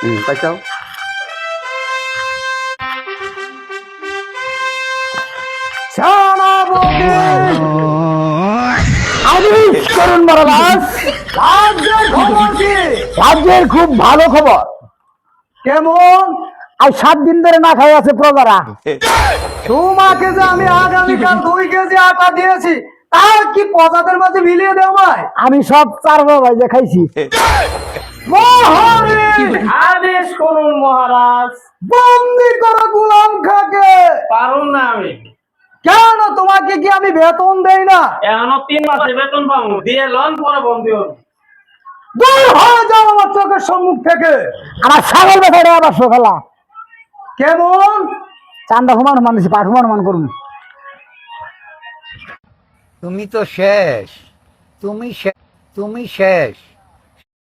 হুম পাইছাও আমি করুন মহারাজ রাজ্যের খুব ভালো খবর। কেমন? আর সাত দিন ধরে না খাই আছে প্রজারা। তোমাকে যে আমি আগামীকাল দুই কেজি আটা দিয়েছি তা কি প্রজাদের মাঝে মিলিয়ে দেও ভাই আমি সব চার বাবাই যে খাইছি মহারাজ। বন্দি করো গুলাম খাকে। পারুন না আমি। কেন তোমাকে কি আমি বেতন দেই না? এখনও তিন মাসে বেতন পাবো। দিয়ে লন পরে বন্দি হব। দূর হয়ে যাও আমার চোখের সম্মুখ থেকে। আমার ছাগল বেচারে আবার সকালা কেমন? চান্দা হুমান মানুষ পাঠ হুমান মান করুন। তুমি তো শেষ। তুমি শে- তুমি শেষ।